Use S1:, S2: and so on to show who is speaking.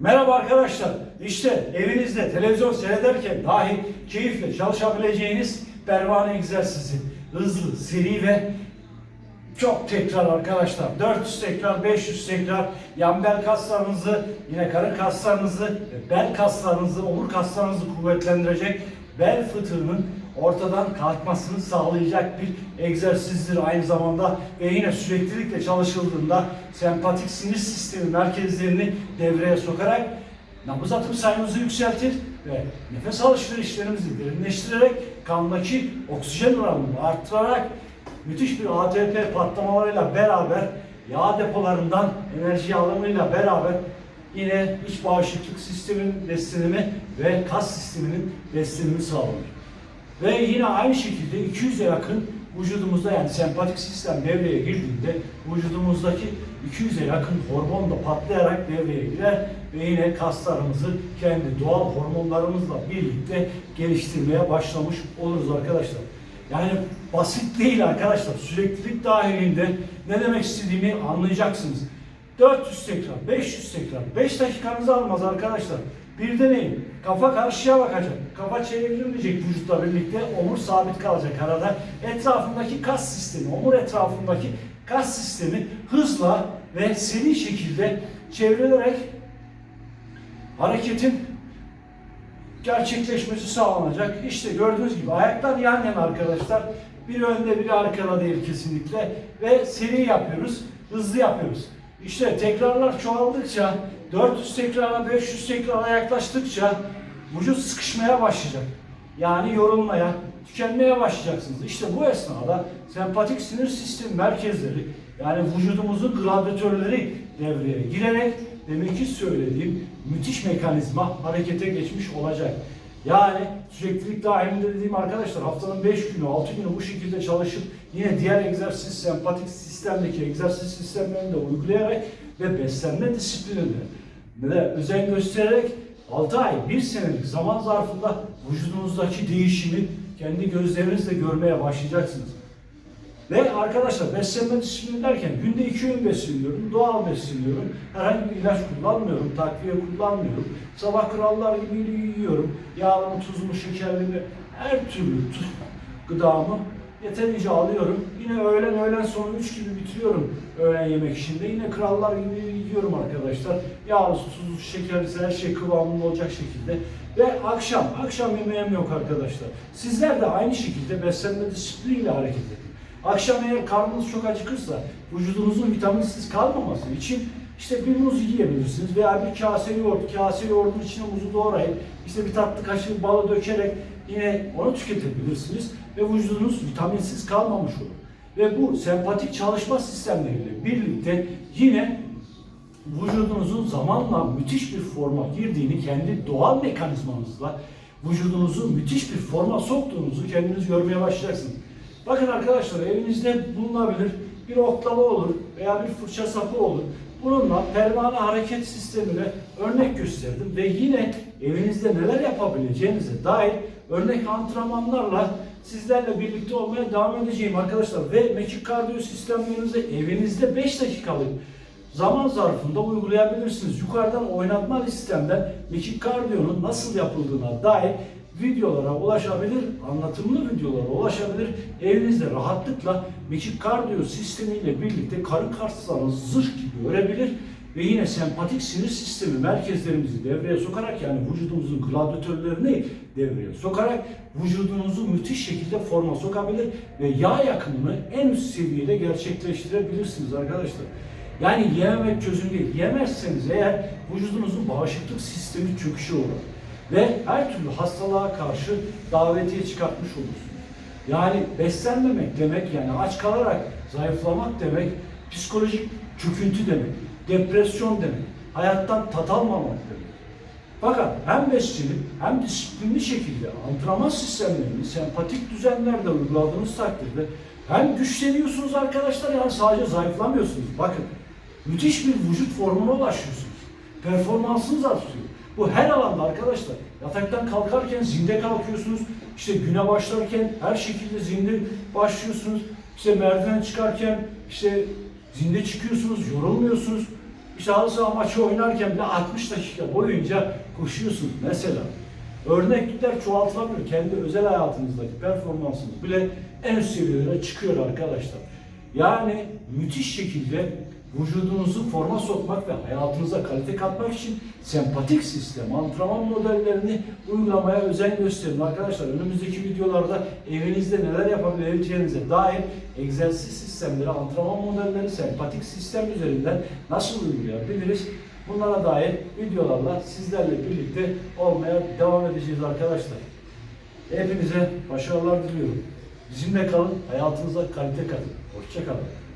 S1: Merhaba arkadaşlar. İşte evinizde televizyon seyrederken dahi keyifle çalışabileceğiniz pervane egzersizi. Hızlı, seri ve çok tekrar arkadaşlar. 400 tekrar, 500 tekrar yan bel kaslarınızı, yine karın kaslarınızı, bel kaslarınızı, omur kaslarınızı kuvvetlendirecek bel fıtığının ortadan kalkmasını sağlayacak bir egzersizdir aynı zamanda ve yine süreklilikle çalışıldığında sempatik sinir sistemi merkezlerini devreye sokarak nabız atım sayımızı yükseltir ve nefes alışverişlerimizi derinleştirerek kandaki oksijen oranını arttırarak müthiş bir ATP patlamalarıyla beraber yağ depolarından enerji alımıyla beraber yine iç bağışıklık sisteminin beslenimi ve kas sisteminin beslenimi sağlanır. Ve yine aynı şekilde 200'e yakın vücudumuzda yani sempatik sistem devreye girdiğinde vücudumuzdaki 200'e yakın hormon da patlayarak devreye girer ve yine kaslarımızı kendi doğal hormonlarımızla birlikte geliştirmeye başlamış oluruz arkadaşlar. Yani basit değil arkadaşlar. Süreklilik dahilinde ne demek istediğimi anlayacaksınız. 400 tekrar, 500 tekrar, 5 dakikanızı almaz arkadaşlar. Bir deneyin. Kafa karşıya bakacak. Kafa çevrilmeyecek vücutla birlikte. Omur sabit kalacak arada. Etrafındaki kas sistemi, omur etrafındaki kas sistemi hızla ve seri şekilde çevrilerek hareketin gerçekleşmesi sağlanacak. İşte gördüğünüz gibi ayaklar yan yana arkadaşlar. Biri önde biri arkada değil kesinlikle. Ve seri yapıyoruz. Hızlı yapıyoruz. İşte tekrarlar çoğaldıkça 400 tekrara 500 tekrara yaklaştıkça vücut sıkışmaya başlayacak. Yani yorulmaya, tükenmeye başlayacaksınız. İşte bu esnada sempatik sinir sistemi merkezleri yani vücudumuzun gladyatörleri devreye girerek demek ki söylediğim müthiş mekanizma harekete geçmiş olacak. Yani süreklilik dahilinde dediğim arkadaşlar haftanın 5 günü 6 günü bu şekilde çalışıp yine diğer egzersiz sempatik sistemdeki egzersiz sistemlerini de uygulayarak ve beslenme disiplinini de özen göstererek 6 ay 1 senelik zaman zarfında vücudunuzdaki değişimi kendi gözlerinizle görmeye başlayacaksınız. Ve arkadaşlar beslenme disiplini derken günde iki öğün besleniyorum, doğal besleniyorum. Herhangi bir ilaç kullanmıyorum, takviye kullanmıyorum. Sabah krallar gibi yiyorum. Yağımı, tuzumu, şekerimi, her türlü tu- gıdamı yeterince alıyorum. Yine öğlen öğlen sonu 3 gibi bitiriyorum öğlen yemek işinde. Yine krallar gibi yiyorum arkadaşlar. Yağlısı, tuzlu, şekerlisi her şey kıvamında olacak şekilde. Ve akşam, akşam yemeğim yok arkadaşlar. Sizler de aynı şekilde beslenme disipliniyle hareket edin. Akşam eğer karnınız çok acıkırsa vücudunuzun vitaminsiz kalmaması için işte bir muz yiyebilirsiniz veya bir kase yoğurt, kase yoğurdun içine muzu doğrayıp işte bir tatlı kaşığı balı dökerek yine onu tüketebilirsiniz ve vücudunuz vitaminsiz kalmamış olur. Ve bu sempatik çalışma sistemleriyle birlikte yine vücudunuzun zamanla müthiş bir forma girdiğini kendi doğal mekanizmanızla vücudunuzu müthiş bir forma soktuğunuzu kendiniz görmeye başlayacaksınız. Bakın arkadaşlar evinizde bulunabilir bir oklava olur veya bir fırça sapı olur. Bununla pervane hareket sistemine örnek gösterdim ve yine evinizde neler yapabileceğinize dair örnek antrenmanlarla sizlerle birlikte olmaya devam edeceğim arkadaşlar. Ve mekik kardiyo sistemlerinizi evinizde 5 dakikalık zaman zarfında uygulayabilirsiniz. Yukarıdan oynatma listemden mekik kardiyonun nasıl yapıldığına dair videolara ulaşabilir, anlatımlı videolara ulaşabilir. Evinizde rahatlıkla mekik sistemiyle birlikte karın kaslarınızı zırh gibi örebilir ve yine sempatik sinir sistemi merkezlerimizi devreye sokarak yani vücudumuzun gladyatörlerini devreye sokarak vücudunuzu müthiş şekilde forma sokabilir ve yağ yakımını en üst seviyede gerçekleştirebilirsiniz arkadaşlar. Yani yememek çözüm değil. Yemezseniz eğer vücudunuzun bağışıklık sistemi çöküşü olur. Ve her türlü hastalığa karşı davetiye çıkartmış olursunuz. Yani beslenmemek demek yani aç kalarak zayıflamak demek psikolojik çöküntü demek, depresyon demek, hayattan tat almamak demek. Fakat hem beslenip hem disiplinli şekilde antrenman sistemlerini sempatik düzenlerde uyguladığınız takdirde hem güçleniyorsunuz arkadaşlar yani sadece zayıflamıyorsunuz. Bakın müthiş bir vücut formuna ulaşıyorsunuz. Performansınız artıyor. Bu her alanda arkadaşlar. Yataktan kalkarken zinde kalkıyorsunuz. İşte güne başlarken her şekilde zinde başlıyorsunuz. İşte merdiven çıkarken işte zinde çıkıyorsunuz, yorulmuyorsunuz. İşte halı saha maçı oynarken bile 60 dakika boyunca koşuyorsunuz mesela. Örneklikler çoğaltılabilir. Kendi özel hayatınızdaki performansınız bile en üst seviyelere çıkıyor arkadaşlar. Yani müthiş şekilde vücudunuzu forma sokmak ve hayatınıza kalite katmak için sempatik sistem, antrenman modellerini uygulamaya özen gösterin arkadaşlar. Önümüzdeki videolarda evinizde neler yapabileceğinize dair egzersiz sistemleri, antrenman modelleri, sempatik sistem üzerinden nasıl uygulayabiliriz? Bunlara dair videolarla sizlerle birlikte olmaya devam edeceğiz arkadaşlar. Hepinize başarılar diliyorum. Bizimle kalın, hayatınıza kalite katın. Hoşçakalın.